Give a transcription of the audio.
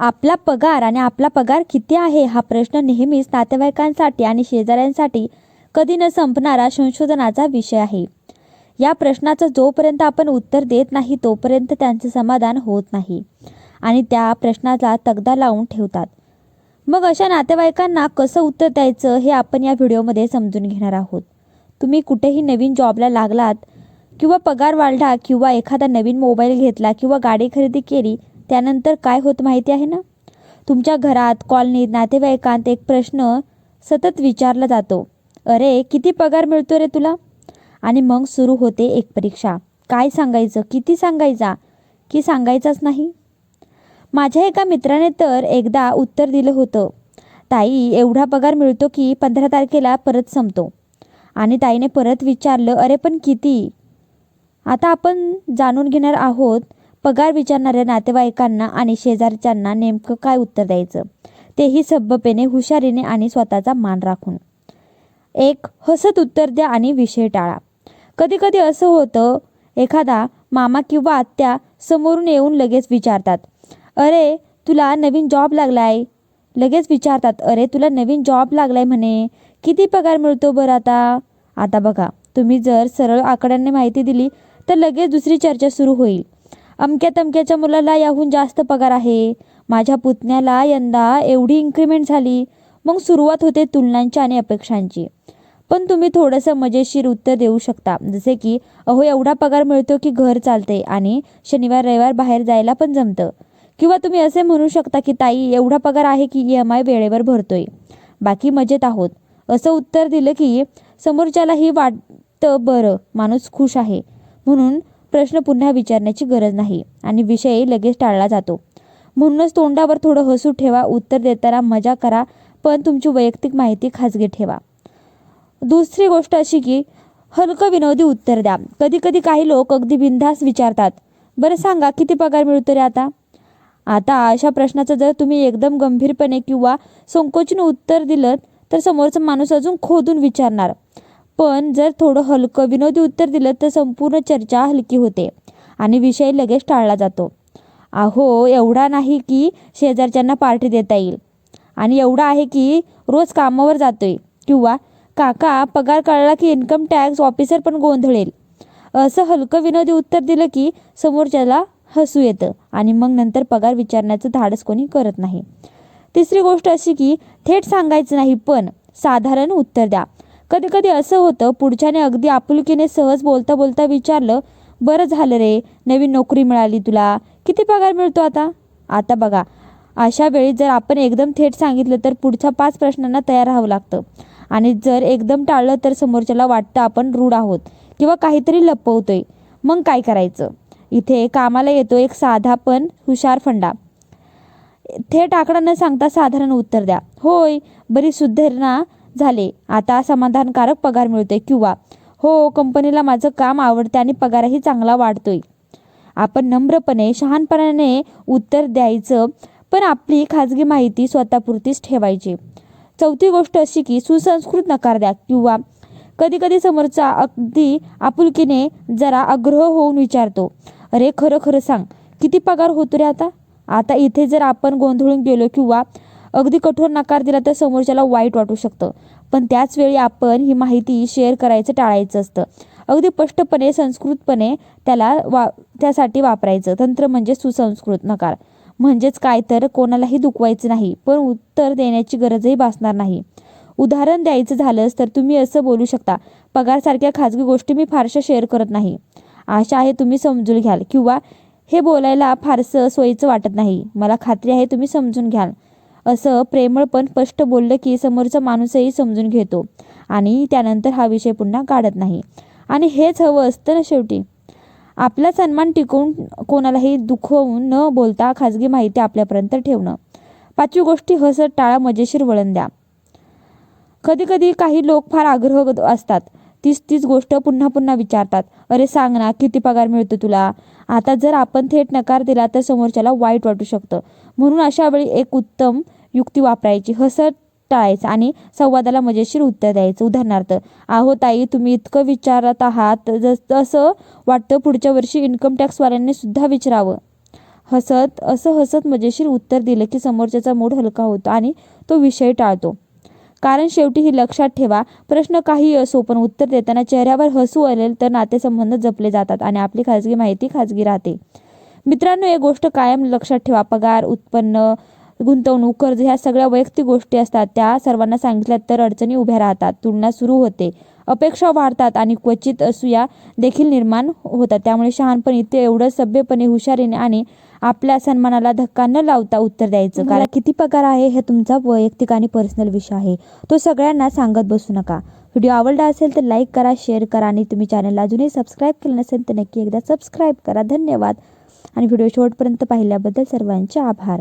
आपला पगार आणि आपला पगार किती आहे हा प्रश्न नेहमीच नातेवाईकांसाठी आणि शेजाऱ्यांसाठी कधी न संपणारा संशोधनाचा विषय आहे. या प्रश्नाचं जोपर्यंत आपण उत्तर देत नाही तोपर्यंत त्यांचे समाधान होत नाही आणि त्या प्रश्नाला तगदा लावून ठेवतात. मग अशा नातेवाईकांना कसं उत्तर द्यायचं हे आपण या व्हिडिओमध्ये समजून घेणार आहोत. तुम्ही कुठेही नवीन जॉबला लागलात किंवा पगार वाढला किंवा एखादा नवीन मोबाईल घेतला किंवा गाडी खरेदी केली त्यानंतर काय होत माहिती आहे ना? तुमच्या घरात कॉलनीत नातेवाईकांत एक प्रश्न सतत विचारला जातो. अरे किती पगार मिळतो रे तुला? आणि मग सुरू होते एक परीक्षा. काय सांगायचं? किती सांगायचा? की सांगायचाच नाही? माझ्या एका मित्राने तर एकदा उत्तर दिलं होतं. ताई एवढा पगार मिळतो की पंधरा तारखेला परत संपतो. आणि ताईने परत विचारलं अरे पण किती? आता आपण जाणून घेणार आहोत पगार विचारणाऱ्या नातेवाईकांना आणि शेजारच्यांना नेमकं काय उत्तर द्यायचं? तेही सभ्यपेने हुशारीने आणि स्वतःचा मान राखून. एक हसत उत्तर द्या आणि विषय टाळा. कधी कधी असं होतं एखादा मामा किंवा आत्या समोरून येऊन लगेच विचारतात अरे तुला नवीन जॉब लागलाय? लगेच विचारतात अरे तुला नवीन जॉब लागलाय म्हणे किती पगार मिळतो बरं आता? आता बघा तुम्ही जर सरळ आकड्यांनी माहिती दिली तर लगेच दुसरी चर्चा सुरू होईल. अमक्या तमक्याच्या मुलाला याहून जास्त पगार आहे. माझ्या पुतण्याला यंदा एवढी इन्क्रीमेंट झाली. मग सुरुवात होते तुलनांची आणि अपेक्षांची. पण तुम्ही थोडंसं मजेशीर उत्तर देऊ शकता. जसे की अहो एवढा पगार मिळतो की घर चालते आणि शनिवार रविवार बाहेर जायला पण जमतं. किंवा तुम्ही असे म्हणू शकता की ताई एवढा पगार आहे की ई एम आय वेळेवर भरतोय. बाकी मजेत आहोत. असं उत्तर दिलं की समोरच्यालाही वाटतं बरं माणूस खुश आहे. म्हणून प्रश्न पुन्हा विचारण्याची गरज नाही आणि विषय लगेच टाळला जातो. म्हणूनच तोंडावर थोडं हसू ठेवा उत्तर देताना मजा करा पण तुमची वैयक्तिक माहिती खाजगी ठेवा. दुसरी गोष्ट अशी की हलकं विनोदी उत्तर द्या. कधी कधी काही लोक अगदी बिनधास विचारतात. बरं सांगा किती पगार मिळतो रे आता? आता अशा प्रश्नाचं जर तुम्ही एकदम गंभीरपणे किंवा संकोचून उत्तर दिलं तर समोरचा माणूस अजून खोदून विचारणार. पण जर थोडं हलकं विनोदी उत्तर दिलं तर संपूर्ण चर्चा हलकी होते आणि विषय लगेच टाळला जातो. अहो एवढा नाही की शेजारच्यांना पार्टी देता येईल. आणि एवढा आहे की रोज कामावर जातोय. किंवा काका पगार कळला की इन्कम टॅक्स ऑफिसर पण गोंधळेल. असं हलकं विनोदी उत्तर दिलं की समोरच्याला हसू येतं आणि मग नंतर पगार विचारण्याचं धाडस कोणी करत नाही. तिसरी गोष्ट अशी की थेट सांगायचं नाही पण साधारण उत्तर द्या. कधी कधी असं होतं पुढच्याने अगदी आपुलकीने सहज बोलता बोलता विचारलं बरं झालं रे नवीन नोकरी मिळाली तुला. किती पगार मिळतो आता? आता बघा अशा वेळी जर आपण एकदम थेट सांगितलं तर पुढच्या पाच प्रश्नांना तयार राहावं लागतं. आणि जर एकदम टाळलं तर समोरच्याला वाटतं आपण रूढ आहोत किंवा काहीतरी लपवतोय. मग काय करायचं? इथे कामाला येतो एक साधा पण हुशार फंडा. थेट आकडा न सांगता साधारण उत्तर द्या. होय बरी सुधारणा झाले. आता समाधानकारक पगार मिळतोय किंवा हो कंपनीला माझं काम आवडते आणि पगारही चांगला वाढतोय. आपण नम्रपणे शहाणपणाने उत्तर द्यायचं पण आपली खाजगी माहिती स्वतःपुरतीच ठेवायची. चौथी गोष्ट अशी की सुसंस्कृत नकार द्या किंवा कधी कधी समोरचा अगदी आपुलकीने जरा आग्रह होऊन विचारतो अरे खरं खरं सांग किती पगार होतो रे आता? आता इथे जर आपण गोंधळून गेलो किंवा अगदी कठोर नकार दिला तर समोरच्याला वाईट वाटू शकतं. पण त्याच वेळी आपण ही माहिती शेअर करायचं टाळायचं असतं. अगदी स्पष्टपणे संस्कृतपणे त्याला वा त्यासाठी वापरायचं. तंत्र म्हणजे सुसंस्कृत नकार. म्हणजेच काय तर कोणालाही दुखवायचं नाही पण उत्तर देण्याची गरजही भासणार नाही. उदाहरण द्यायचं झालंच तर तुम्ही असं बोलू शकता पगारसारख्या खाजगी गोष्टी मी फारशा शेअर करत नाही. आशा आहे तुम्ही समजून घ्याल किंवा हे बोलायला फारसं सोयीचं वाटत नाही. मला खात्री आहे तुम्ही समजून घ्याल. असं प्रेमळ पण स्पष्ट बोललं की समोरचा माणूसही समजून घेतो. आणि त्यानंतर हा विषय पुन्हा काढत नाही. आणि हेच हवं असतं ना शेवटी. आपला सन्मान टिकवून कोणालाही दुखवून न बोलता खाजगी माहिती आपल्यापर्यंत ठेवणं. पाचवी गोष्टी हसत टाळा मजेशीर वळण द्या. कधी कधी काही लोक फार आग्रह असतात. तीच तीच गोष्ट पुन्हा पुन्हा विचारतात. अरे सांग ना किती पगार मिळतो तुला? आता जर आपण थेट नकार दिला तर समोरच्याला वाईट वाटू शकतं. म्हणून अशा वेळी एक उत्तम युक्ती वापरायची हसत टाळायचं आणि संवादाला मजेशीर उत्तर द्यायचं. उदाहरणार्थ आहो ताई तुम्ही इतकं विचारत आहात जसं असं वाटतं पुढच्या वर्षी इन्कम टॅक्सवाल्यांनी सुद्धा विचारावं. हसत असं हसत मजेशीर उत्तर दिलं की समोरच्याचा मूड हलका होतो आणि तो विषय टाळतो. कारण शेवटी ही लक्षात ठेवा प्रश्न काही असो पण उत्तर देताना चेहऱ्यावर हसू आलेल तर नातेसंबंध जपले जातात आणि आपली खाजगी माहिती खाजगी राहते. मित्रांनो एक गोष्ट कायम लक्षात ठेवा पगार उत्पन्न गुंतवणूक कर्ज ह्या सगळ्या वैयक्तिक गोष्टी असतात. त्या सर्वांना सांगितल्या तर अडचणी उभ्या राहतात. तुलना सुरू होते. अपेक्षा वाढतात आणि क्वचित असूया देखील निर्माण होतात. त्यामुळे शहाणपणी ते एवढं सभ्यपणे हुशारीने आणि आपल्या सन्मानाला धक्का न लावता उत्तर द्यायचं. कारण किती पगार आहे हे तुमचा वैयक्तिक आणि पर्सनल विषय आहे. तो सगळ्यांना सांगत बसू नका. व्हिडिओ आवडला असेल तर लाईक करा शेअर करा आणि तुम्ही चॅनलला अजूनही सबस्क्राईब केलं नसेल तर नक्की एकदा सबस्क्राईब करा. धन्यवाद. आणि व्हिडिओ शेवटपर्यंत पाहिल्याबद्दल सर्वांचे आभार.